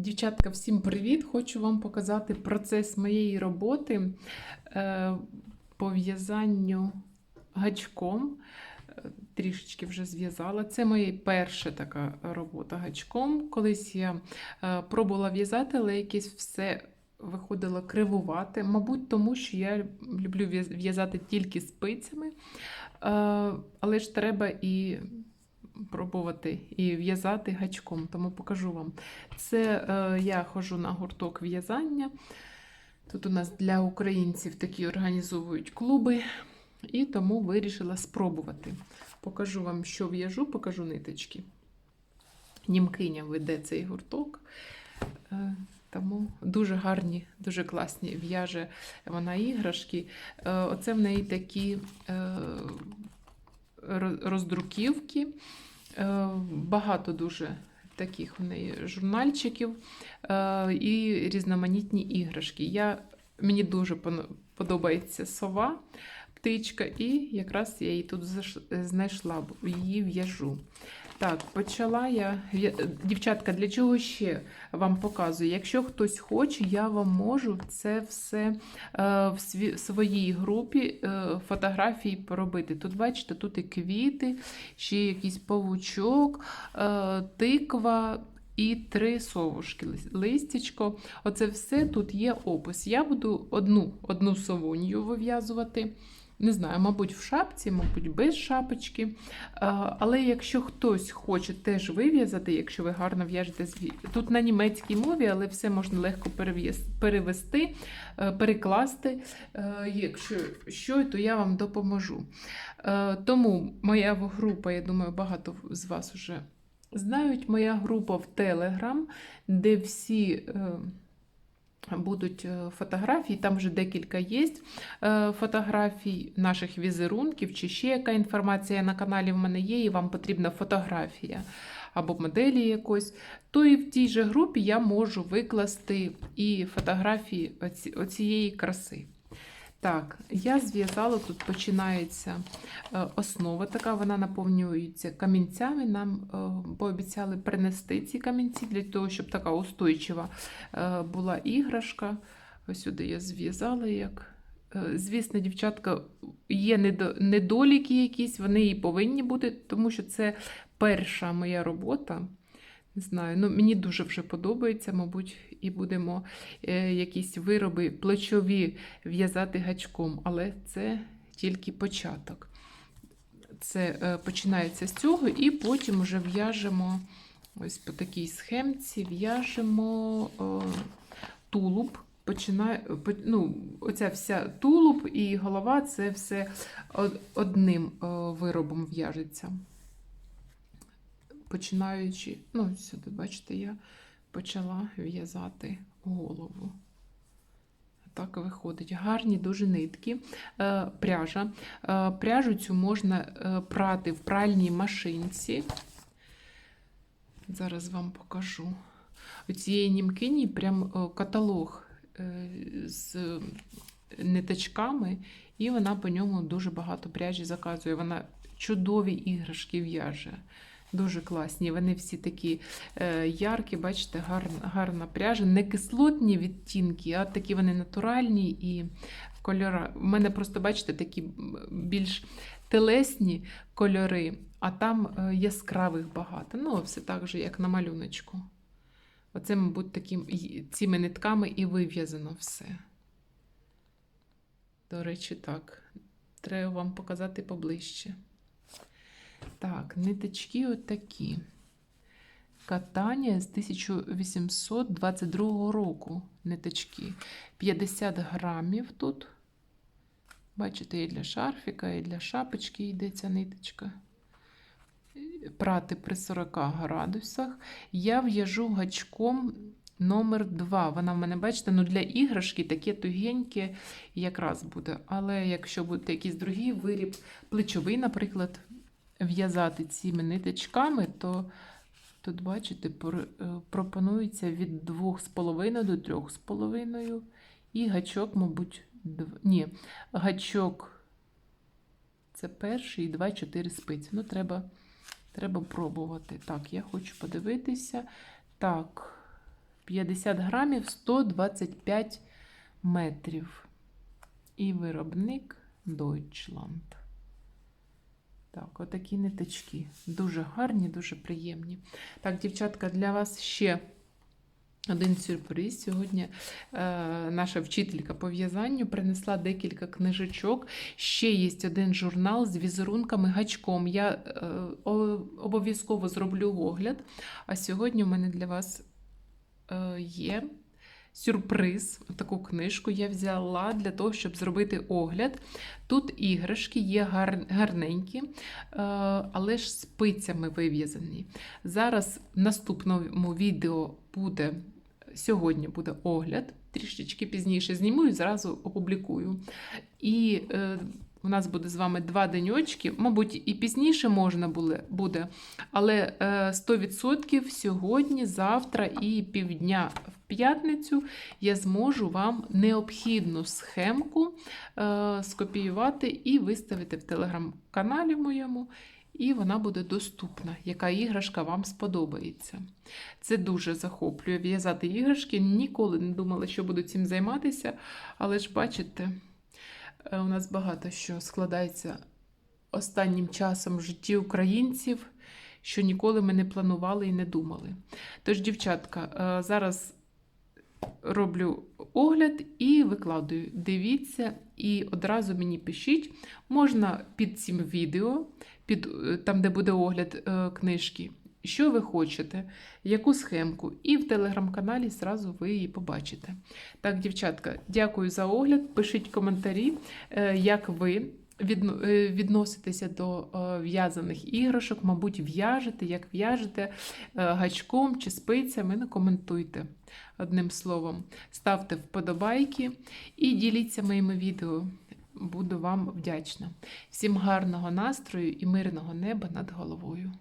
Дівчатка, всім привіт! Хочу вам показати процес моєї роботи е, по в'язанню гачком. Трішечки вже зв'язала. Це моя перша така робота гачком. Колись я е, пробувала в'язати, але якесь все виходило кривувати. Мабуть, тому що я люблю в'язати тільки спицями, е, але ж треба і пробувати і в'язати гачком, тому покажу вам. Це е, я ходжу на гурток в'язання. Тут у нас для українців такі організовують клуби, і тому вирішила спробувати. Покажу вам, що в'яжу, покажу ниточки. Німкиня веде цей гурток. Е, Тому дуже гарні, дуже класні в'яже вона іграшки. Е, Оце в неї такі е, роздруківки. Е, Багато дуже таких в неї журнальчиків е, і різноманітні іграшки. Я, мені дуже подобається сова, птичка, і якраз я її тут знайшла, її в'яжу. Так, почала я. Дівчатка, для чого ще вам показую? Якщо хтось хоче, я вам можу це все е, в своїй групі е, фотографії поробити. Тут, бачите, тут і квіти, ще якийсь павучок, е, тиква. І три совушки, лис- листячко. Оце все тут є опис. Я буду одну одну совунью вив'язувати. Не знаю, мабуть, в шапці, мабуть, без шапочки. Е, Але якщо хтось хоче теж вив'язати, якщо ви гарно в'яжете тут на німецькій мові, але все можна легко перевести, е, перекласти. Е, Якщо що, то я вам допоможу. Тому моя група, я думаю, багато з вас вже знають. Моя група в Telegram, де всі. Будуть е, фотографії, там вже декілька є е, фотографій наших візерунків, чи ще яка інформація на каналі в мене є, і вам потрібна фотографія або моделі якось, то і в тій же групі я можу викласти і фотографії оці- оцієї краси. Так, я зв'язала, тут починається е, основа така, вона наповнюється камінцями. Нам е, пообіцяли принести ці камінці для того, щоб така устойчива е, була іграшка. Ось сюди я зв'язала як. Звісно, дівчатка, є недоліки якісь, вони і повинні бути, тому що це перша моя робота. Не знаю, ну мені дуже вже подобається, мабуть, і будемо е, якісь вироби плечові в'язати гачком, але це тільки початок. Це е, починається з цього, і потім вже в'яжемо ось по такій схемці, в'яжемо тулуб. Починає, ну, оця вся тулуб і голова це все одним виробом в'яжеться. Починаючи, ну, сюди, бачите, я почала в'язати голову. Так виходить. Гарні дуже нитки, е, пряжа. Е, Пряжу цю можна е, прати в пральній машинці. Зараз вам покажу. У цієї німкині прям каталог з ниточками, і вона по ньому дуже багато пряжі заказує. Вона чудові іграшки в'яже. Дуже класні. Вони всі такі е, яркі, бачите, гарна, гарна пряжа. Не кислотні відтінки, а такі вони натуральні і в кольорах. У мене просто, бачите, такі більш телесні кольори, а там е, яскравих багато. Ну, все так же, як на малюночку. Оце, мабуть, таким, цими нитками і вив'язано все. До речі, так. Треба вам показати поближче. Так, ниточки отакі. Катання з 1822 року. Ниточки. 50 грамів тут. Бачите, і для шарфіка, і для шапочки йде ця ниточка. Прати при 40 градусах. Я в'яжу гачком номер 2. Вона в мене, бачите, ну для іграшки таке тугеньке якраз буде. Але якщо буде якийсь другий виріб, плечовий, наприклад, в'язати цими ниточками, то тут, бачите, е, пропонується від 2,5 до 3,5. І гачок, мабуть, дв... ні, гачок це перший і 2-4 спиці. Ну, треба, треба пробувати. Так, я хочу подивитися. Так, 50 грамів 125 метрів. І виробник Deutschland. Так, отакі ниточки. Дуже гарні, дуже приємні. Так, дівчатка, для вас ще один сюрприз. Сьогодні е, наша вчителька по в'язанню принесла декілька книжечок. Ще є один журнал з візерунками гачком. Я е, обов'язково зроблю огляд. А сьогодні у мене для вас е, є сюрприз. Таку книжку я взяла для того, щоб зробити огляд. Тут іграшки є гар, гарненькі, е, але ж спицями вив'язані. Зараз в наступному відео буде сьогодні буде огляд. Трішечки пізніше зніму і зразу опублікую. І е, у нас буде з вами два деньочки. Мабуть, і пізніше можна буде, але е, 100% сьогодні, завтра і півдня п'ятницю я зможу вам необхідну схемку е, скопіювати і виставити в телеграм-каналі моєму. І вона буде доступна, яка іграшка вам сподобається. Це дуже захоплює в'язати іграшки. Ніколи не думала, що буду цим займатися, але ж бачите, е, у нас багато що складається останнім часом в житті українців, що ніколи ми не планували і не думали. Тож, дівчатка, е, зараз роблю огляд і викладую. Дивіться і одразу мені пишіть. Можна під цим відео, під, е, там, де буде огляд е, книжки, що ви хочете, яку схемку, і в телеграм-каналі зразу ви її побачите. Так, дівчатка, дякую за огляд. Пишіть коментарі, е, як ви відноситеся до е, в'язаних іграшок, мабуть, в'яжете, як в'яжете е, гачком чи спицями. не коментуйте одним словом. Ставте вподобайки і діліться моїми відео. Буду вам вдячна. Всім гарного настрою і мирного неба над головою.